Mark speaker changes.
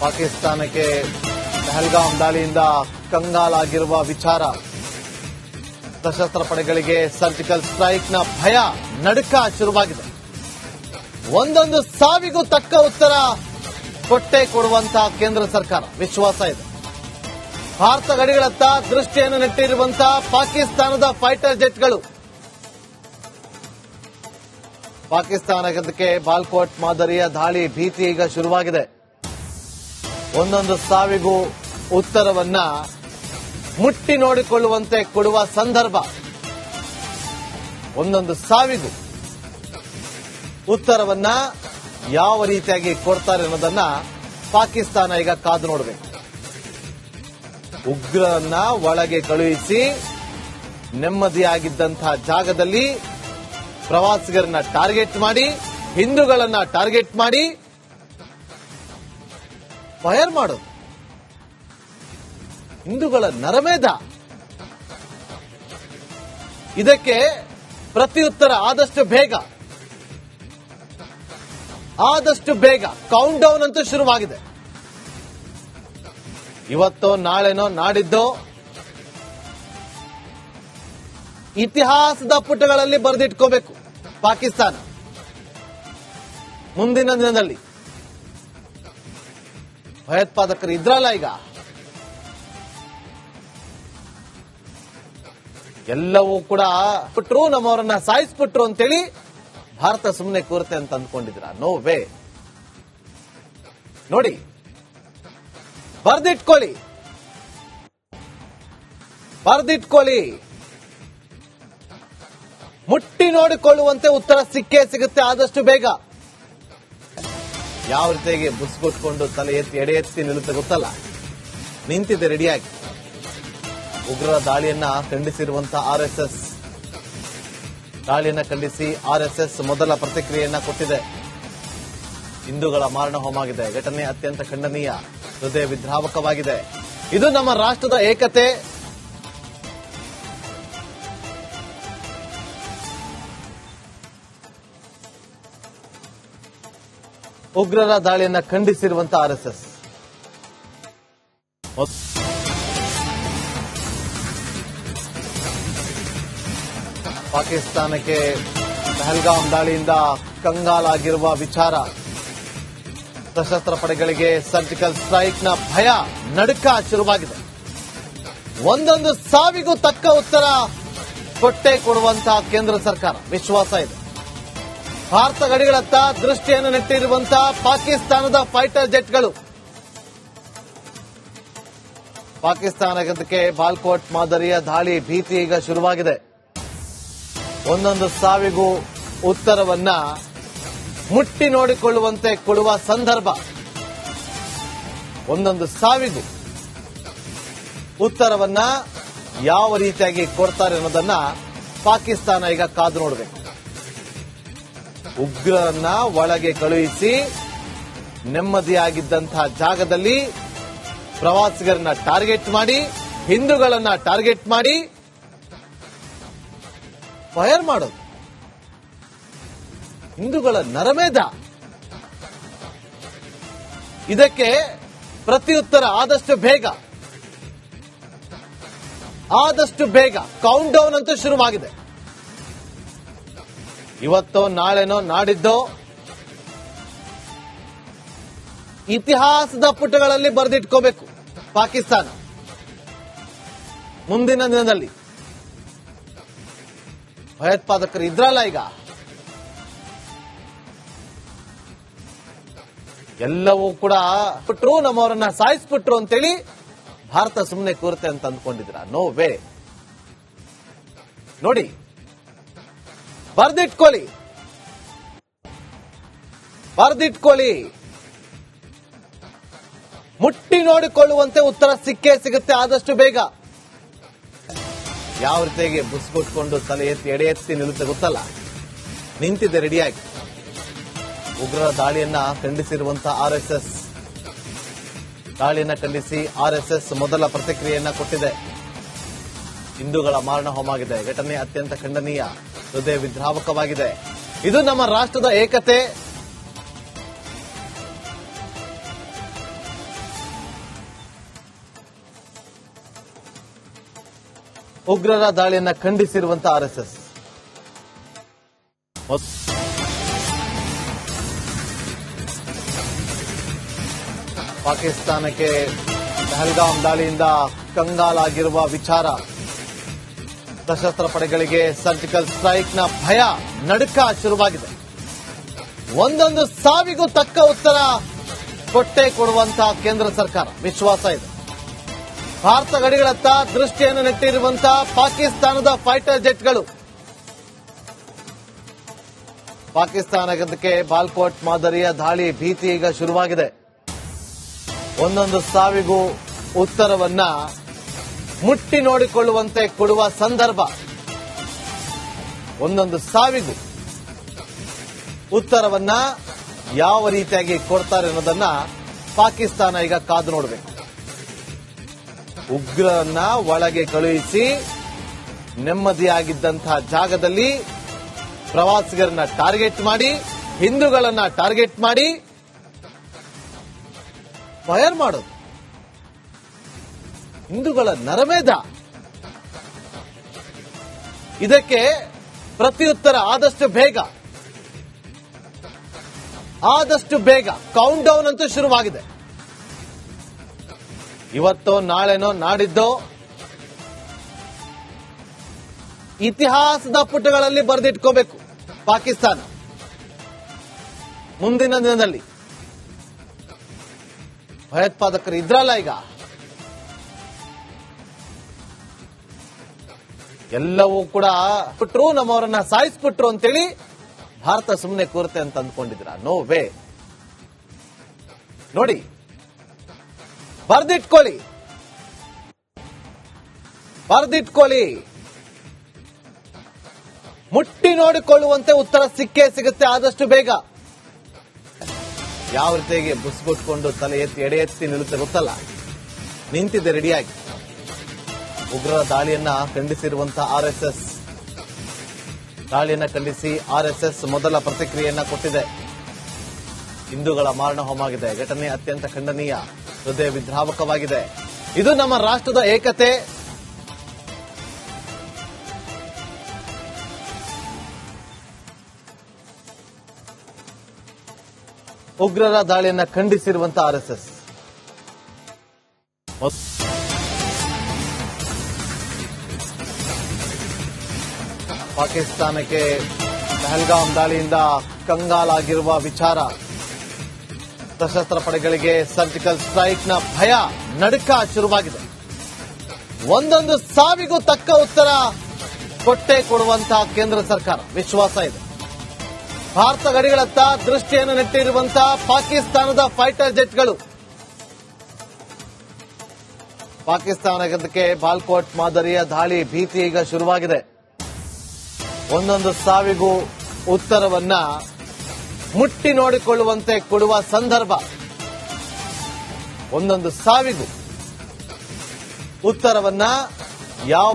Speaker 1: ಪಾಕಿಸ್ತಾನಕ್ಕೆ ಪಹಲ್ಗಾಮ್ ದಾಳಿಯಿಂದ ಕಂಗಾಲಾಗಿರುವ ವಿಚಾರ. ಸಶಸ್ತ್ರ ಪಡೆಗಳಿಗೆ ಸರ್ಜಿಕಲ್ ಸ್ಟ್ರೈಕ್ನ ಭಯ ನಡುಕ ಶುರುವಾಗಿದೆ. ಒಂದೊಂದು ಸಾವಿಗೂ ತಕ್ಕ ಉತ್ತರ ಕೊಟ್ಟೆ ಕೊಡುವಂತಹ ಕೇಂದ್ರ ಸರ್ಕಾರ. ವಿಶ್ವಾಸ ಇದೆ. ಭಾರತ ಗಡಿಗಳತ್ತ ದೃಷ್ಟಿಯನ್ನು ನೆಟ್ಟಿರುವಂತಹ ಪಾಕಿಸ್ತಾನದ ಫೈಟರ್ ಜೆಟ್ಗಳು. ಪಾಕಿಸ್ತಾನಕ್ಕೆ ಬಾಲ್ಕೋಟ್ ಮಾದರಿಯ ದಾಳಿ ಭೀತಿ ಈಗ ಶುರುವಾಗಿದೆ. ಒಂದೊಂದು ಸಾವಿಗೂ ಉತ್ತರವನ್ನ ಮುಟ್ಟಿ ನೋಡಿಕೊಳ್ಳುವಂತೆ ಕೊಡುವ ಸಂದರ್ಭ. ಒಂದೊಂದು ಸಾವಿಗೂ ಉತ್ತರವನ್ನ ಯಾವ ರೀತಿಯಾಗಿ ಕೊಡ್ತಾರೆ ಅನ್ನೋದನ್ನ ಪಾಕಿಸ್ತಾನ ಈಗ ಕಾದು ನೋಡಬೇಕು. ಉಗ್ರರನ್ನ ಒಳಗೆ ಕಳುಹಿಸಿ ನೆಮ್ಮದಿಯಾಗಿದ್ದಂತಹ ಜಾಗದಲ್ಲಿ ಪ್ರವಾಸಿಗರನ್ನ ಟಾರ್ಗೆಟ್ ಮಾಡಿ, ಹಿಂದೂಗಳನ್ನ ಟಾರ್ಗೆಟ್ ಮಾಡಿ ಫೈರ್ ಮಾಡೋದು. ಹಿಂದೂಗಳ ನರಮೇಧ. ಇದಕ್ಕೆ ಪ್ರತಿಯುತ್ತರ ಆದಷ್ಟು ಬೇಗ. ಆದಷ್ಟು ಬೇಗ. ಕೌಂಟ್ ಡೌನ್ ಅಂತೂ ಶುರುವಾಗಿದೆ. ಇವತ್ತೋ ನಾಳೆನೋ ನಾಡಿದ್ದೋ ಇತಿಹಾಸದ ಪುಟಗಳಲ್ಲಿ ಬರೆದಿಟ್ಕೋಬೇಕು ಪಾಕಿಸ್ತಾನ. ಮುಂದಿನ ದಿನದಲ್ಲಿ. ಭಯೋತ್ಪಾದಕರು ಇದ್ರಲ್ಲ ಈಗ. ಎಲ್ಲವೂ ಕೂಡ ಬಿಟ್ರು, ನಮ್ಮವರನ್ನ ಸಾಯಿಸ್ಬಿಟ್ರು ಅಂತೇಳಿ ಭಾರತ ಸುಮ್ಮನೆ ಕೂರುತ್ತೆ ಅಂತ ಅಂದ್ಕೊಂಡಿದ್ರ ನೋ ವೇ ನೋಡಿ, ಬರ್ದಿಟ್ಕೊಳ್ಳಿ. ಬರ್ದಿಟ್ಕೊಳ್ಳಿ. ಮುಟ್ಟಿ ನೋಡಿಕೊಳ್ಳುವಂತೆ ಉತ್ತರ ಸಿಕ್ಕೇ ಸಿಗುತ್ತೆ ಆದಷ್ಟು ಬೇಗ. ಯಾವ ರೀತಿಯಾಗಿ ಬುಸ್ಕೊಟ್ಕೊಂಡು ತಲೆ ಎತ್ತಿ, ಎಡೆ ಎತ್ತಿ ನಿಲ್ಲುತ್ತೆ ಗೊತ್ತಲ್ಲ? ನಿಂತಿದೆ ರೆಡಿಯಾಗಿ ಉಗ್ರರ ದಾಳಿಯನ್ನ ಖಂಡಿಸಿರುವಂತಹ ಎಸ್. ದಾಳಿಯನ್ನ ಖಂಡಿಸಿ ಆರ್ ಎಸ್ ಎಸ್ ಮೊದಲ ಪ್ರತಿಕ್ರಿಯೆಯನ್ನ ಕೊಟ್ಟಿದೆ. ಹಿಂದೂಗಳ ಮಾರಣ ಹೋಮಾಗಿದೆ. ಘಟನೆ ಅತ್ಯಂತ ಖಂಡನೀಯ, ಹೃದಯ ವಿದ್ರಾವಕವಾಗಿದೆ. ಇದು ನಮ್ಮ ರಾಷ್ಟ್ರದ ಏಕತೆ. ಉಗ್ರರ ದಾಳಿಯನ್ನ ಖಂಡಿಸಿರುವಂತಹ ಆರ್ ಎಸ್ ಎಸ್ ಪಾಕಿಸ್ತಾನಕ್ಕೆ ಪಹಲ್ಗಾಮ್ ದಾಳಿಯಿಂದ ಕಂಗಾಲಾಗಿರುವ ವಿಚಾರ. ಸಶಸ್ತ್ರ ಪಡೆಗಳಿಗೆ ಸರ್ಜಿಕಲ್ ಸ್ಟ್ರೈಕ್ನ ಭಯ ನಡುಕ ಶುರುವಾಗಿದೆ. ಒಂದೊಂದು ಸಾವಿಗೂ ತಕ್ಕ ಉತ್ತರ ಕೊಟ್ಟೆ ಕೊಡುವಂತಹ ಕೇಂದ್ರ ಸರ್ಕಾರ. ವಿಶ್ವಾಸ ಇದೆ. ಭಾರತ ಗಡಿಗಳತ್ತ ದೃಷ್ಟಿಯನ್ನು ನೆಟ್ಟಿರುವಂತಹ ಪಾಕಿಸ್ತಾನದ ಫೈಟರ್ ಜೆಟ್ಗಳು. ಪಾಕಿಸ್ತಾನಕ್ಕೆ ಬಾಲ್ಕೋಟ್ ಮಾದರಿಯ ದಾಳಿ ಭೀತಿ ಈಗ ಶುರುವಾಗಿದೆ. ಒಂದೊಂದು ಸಾವಿಗೂ ಉತ್ತರವನ್ನ ಮುಟ್ಟಿ ನೋಡಿಕೊಳ್ಳುವಂತೆ ಕೊಡುವ ಸಂದರ್ಭ. ಒಂದೊಂದು ಸಾವಿಗೂ ಉತ್ತರವನ್ನ ಯಾವ ರೀತಿಯಾಗಿ ಕೊಡ್ತಾರೆ ಅನ್ನೋದನ್ನ ಪಾಕಿಸ್ತಾನ ಈಗ ಕಾದು ನೋಡಬೇಕು. ಉಗ್ರರನ್ನ ಒಳಗೆ ಕಳುಹಿಸಿ ನೆಮ್ಮದಿಯಾಗಿದ್ದಂತಹ ಜಾಗದಲ್ಲಿ ಪ್ರವಾಸಿಗರನ್ನ ಟಾರ್ಗೆಟ್ ಮಾಡಿ, ಹಿಂದೂಗಳನ್ನ ಟಾರ್ಗೆಟ್ ಮಾಡಿ ಫೈರ್ ಮಾಡೋದು. ಹಿಂದೂಗಳ ನರಮೇಧ. ಇದಕ್ಕೆ ಪ್ರತಿಯುತ್ತರ ಆದಷ್ಟು ಬೇಗ. ಆದಷ್ಟು ಬೇಗ. ಕೌಂಟ್ ಡೌನ್ ಅಂತೂ ಶುರುವಾಗಿದೆ. ಇವತ್ತೋ ನಾಳೆನೋ ನಾಡಿದ್ದೋ ಇತಿಹಾಸದ ಪುಟಗಳಲ್ಲಿ ಬರೆದಿಟ್ಕೋಬೇಕು ಪಾಕಿಸ್ತಾನ. ಮುಂದಿನ ದಿನದಲ್ಲಿ. ಭಯೋತ್ಪಾದಕರು ಇದ್ರಲ್ಲ ಈಗ. ಎಲ್ಲವೂ ಕೂಡ ಬಿಟ್ರು, ನಮ್ಮವರನ್ನ ಸಾಯಿಸ್ಬಿಟ್ರು ಅಂತೇಳಿ ಭಾರತ ಸುಮ್ಮನೆ ಕೂರುತ್ತೆ ಅಂತ ಅಂದ್ಕೊಂಡಿದ್ರ ನೋ ವೇ ನೋಡಿ ಬರ್ದಿಟ್ಕೊಳ್ಳಿ ಬರ್ದಿಟ್ಕೊಳ್ಳಿ ಮುಟ್ಟಿ ನೋಡಿಕೊಳ್ಳುವಂತೆ ಉತ್ತರ ಸಿಕ್ಕೇ ಸಿಗುತ್ತೆ, ಆದಷ್ಟು ಬೇಗ. ಯಾವ ರೀತಿಯಾಗಿ ಬುಸ್ಕೊಟ್ಕೊಂಡು ತಲೆ ಎತ್ತಿ, ಎಡೆ ಎತ್ತಿ ನಿಲ್ಲುತ್ತೆ ಗೊತ್ತಲ್ಲ? ನಿಂತಿದೆ ರೆಡಿಯಾಗಿ. ಉಗ್ರರ ದಾಳಿಯನ್ನ ಖಂಡಿಸಿರುವಂತಹ ಆರ್ ಎಸ್ ಎಸ್ ದಾಳಿಯನ್ನ ಖಂಡಿಸಿ ಆರ್ ಎಸ್ ಎಸ್ ಮೊದಲ ಪ್ರತಿಕ್ರಿಯೆಯನ್ನ ಕೊಟ್ಟಿದೆ. ಹಿಂದೂಗಳ ಮಾರಣ ಹೋಮಾಗಿದೆ. ಘಟನೆ ಅತ್ಯಂತ ಖಂಡನೀಯ. ಹೃದಯ ವಿದ್ರಾವಕವಾಗಿದೆ ಇದು ನಮ್ಮ ರಾಷ್ಟ್ರದ ಏಕತೆ. ಉಗ್ರರ ದಾಳಿಯನ್ನ ಖಂಡಿಸಿರುವಂತಹ ಆರ್ಎಸ್ಎಸ್ ಪಾಕಿಸ್ತಾನಕ್ಕೆ ಪಹಲ್ಗಾಮ್ ದಾಳಿಯಿಂದ ಕಂಗಾಲಾಗಿರುವ ವಿಚಾರ. ಸಶಸ್ತ್ರ ಪಡೆಗಳಿಗೆ ಸರ್ಜಿಕಲ್ ಸ್ಟ್ರೈಕ್ನ ಭಯ ನಡುಕ ಶುರುವಾಗಿದೆ. ಒಂದೊಂದು ಸಾವಿಗೂ ತಕ್ಕ ಉತ್ತರ ಕೊಟ್ಟೆ ಕೊಡುವಂತಹ ಕೇಂದ್ರ ಸರ್ಕಾರ. ವಿಶ್ವಾಸ ಇದೆ. ಭಾರತ ಗಡಿಗಳತ್ತ ದೃಷ್ಟಿಯನ್ನು ನೆಟ್ಟಿರುವಂತಹ ಪಾಕಿಸ್ತಾನದ ಫೈಟರ್ ಜೆಟ್ಗಳು. ಪಾಕಿಸ್ತಾನಕ್ಕೆ ಬಾಲ್ಕೋಟ್ ಮಾದರಿಯ ದಾಳಿ ಭೀತಿ ಈಗ ಶುರುವಾಗಿದೆ. ಒಂದೊಂದು ಸಾವಿಗೂ ಉತ್ತರವನ್ನ ಮುಟ್ಟಿ ನೋಡಿಕೊಳ್ಳುವಂತೆ ಕೊಡುವ ಸಂದರ್ಭ. ಒಂದೊಂದು ಸಾವಿಗೂ ಉತ್ತರವನ್ನ ಯಾವ ರೀತಿಯಾಗಿ ಕೊಡ್ತಾರೆ ಅನ್ನೋದನ್ನ ಪಾಕಿಸ್ತಾನ ಈಗ ಕಾದು ನೋಡಬೇಕು. ಉಗ್ರರನ್ನ ಒಳಗೆ ಕಳುಹಿಸಿ ನೆಮ್ಮದಿಯಾಗಿದ್ದಂತಹ ಜಾಗದಲ್ಲಿ ಪ್ರವಾಸಿಗರನ್ನ ಟಾರ್ಗೆಟ್ ಮಾಡಿ, ಹಿಂದೂಗಳನ್ನ ಟಾರ್ಗೆಟ್ ಮಾಡಿ, ಫೈರ್ ಮಾಡೋದು. ಹಿಂದೂಗಳ ನರಮೇಧ. ಇದಕ್ಕೆ ಪ್ರತ್ಯುತ್ತರ ಆದಷ್ಟು ಬೇಗ. ಆದಷ್ಟು ಬೇಗ. ಕೌಂಟ್ ಡೌನ್ ಅಂತೂ ಶುರುವಾಗಿದೆ. ಇವತ್ತೋ ನಾಳೆನೋ ನಾಡಿದ್ದೋ ಇತಿಹಾಸದ ಪುಟಗಳಲ್ಲಿ ಬರೆದಿಟ್ಕೋಬೇಕು ಪಾಕಿಸ್ತಾನ. ಮುಂದಿನ ದಿನದಲ್ಲಿ ಭಯೋತ್ಪಾದಕರು ಇದ್ರಲ್ಲ ಈಗ. ಎಲ್ಲವೂ ಕೂಡ ಬಿಟ್ರು, ನಮ್ಮವರನ್ನ ಸಾಯಿಸ್ಬಿಟ್ರು ಅಂತೇಳಿ ಭಾರತ ಸುಮ್ಮನೆ ಕೂರುತ್ತೆ ಅಂತ ಅಂದ್ಕೊಂಡಿದ್ರ ನೋ ವೇ ನೋಡಿ, ಬರ್ದಿಟ್ಕೊಳ್ಳಿ. ಬರ್ದಿಟ್ಕೊಳ್ಳಿ. ಮುಟ್ಟಿ ನೋಡಿಕೊಳ್ಳುವಂತೆ ಉತ್ತರ ಸಿಕ್ಕೇ ಸಿಗುತ್ತೆ, ಆದಷ್ಟು ಬೇಗ. ಯಾವ ರೀತಿಯಾಗಿ ಬುಸ್ಬಿಟ್ಕೊಂಡು ತಲೆ ಎತ್ತಿ, ಎಡೆ ಎತ್ತಿ ನಿಲ್ಲುತ್ತೆ ಗೊತ್ತಲ್ಲ? ನಿಂತಿದೆ ರೆಡಿಯಾಗಿ ಉಗ್ರರ ದಾಳಿಯನ್ನ ಖಂಡಿಸಿರುವಂತಹ ಆರ್ಎಸ್ಎಸ್. ದಾಳಿಯನ್ನ ಖಂಡಿಸಿ ಆರ್ಎಸ್ಎಸ್ ಮೊದಲ ಪ್ರತಿಕ್ರಿಯೆಯನ್ನ ಕೊಟ್ಟಿದೆ. ಹಿಂದೂಗಳ ಮಾರಣ ಹೋಮಾಗಿದೆ ಘಟನೆ ಅತ್ಯಂತ ಖಂಡನೀಯ, ಹೃದಯ ವಿದ್ರಾವಕವಾಗಿದೆ. ಇದು ನಮ್ಮ ರಾಷ್ಟ್ರದ ಏಕತೆ. ಉಗ್ರರ ದಾಳಿಯನ್ನ ಖಂಡಿಸಿರುವಂತಹ ಆರ್ಎಸ್ಎಸ್. ಪಾಕಿಸ್ತಾನಕ್ಕೆ ಪಹಲ್ಗಾಮ್ ದಾಳಿಯಿಂದ ಕಂಗಾಲಾಗಿರುವ ವಿಚಾರ. ಸಶಸ್ತ್ರ ಪಡೆಗಳಿಗೆ ಸರ್ಜಿಕಲ್ ಸ್ಟ್ರೈಕ್ನ ಭಯ ನಡುಕ ಶುರುವಾಗಿದೆ. ಒಂದೊಂದು ಸಾವಿಗೂ ತಕ್ಕ ಉತ್ತರ ಕೊಟ್ಟೆ ಕೊಡುವಂತಹ ಕೇಂದ್ರ ಸರ್ಕಾರ. ವಿಶ್ವಾಸ ಇದೆ. ಭಾರತ ಗಡಿಗಳತ್ತ ದೃಷ್ಟಿಯನ್ನು ನೆಟ್ಟಿರುವಂತಹ ಪಾಕಿಸ್ತಾನದ ಫೈಟರ್ ಜೆಟ್ಗಳು. ಪಾಕಿಸ್ತಾನಕ್ಕೆ ಬಾಲ್ಕೋಟ್ ಮಾದರಿಯ ದಾಳಿ ಭೀತಿ ಈಗ ಶುರುವಾಗಿದೆ. ಒಂದೊಂದು ಸಾವಿಗೂ ಉತ್ತರವನ್ನ ಮುಟ್ಟಿ ನೋಡಿಕೊಳ್ಳುವಂತೆ ಕೊಡುವ ಸಂದರ್ಭ. ಒಂದೊಂದು ಸಾವಿಗೂ ಉತ್ತರವನ್ನ ಯಾವ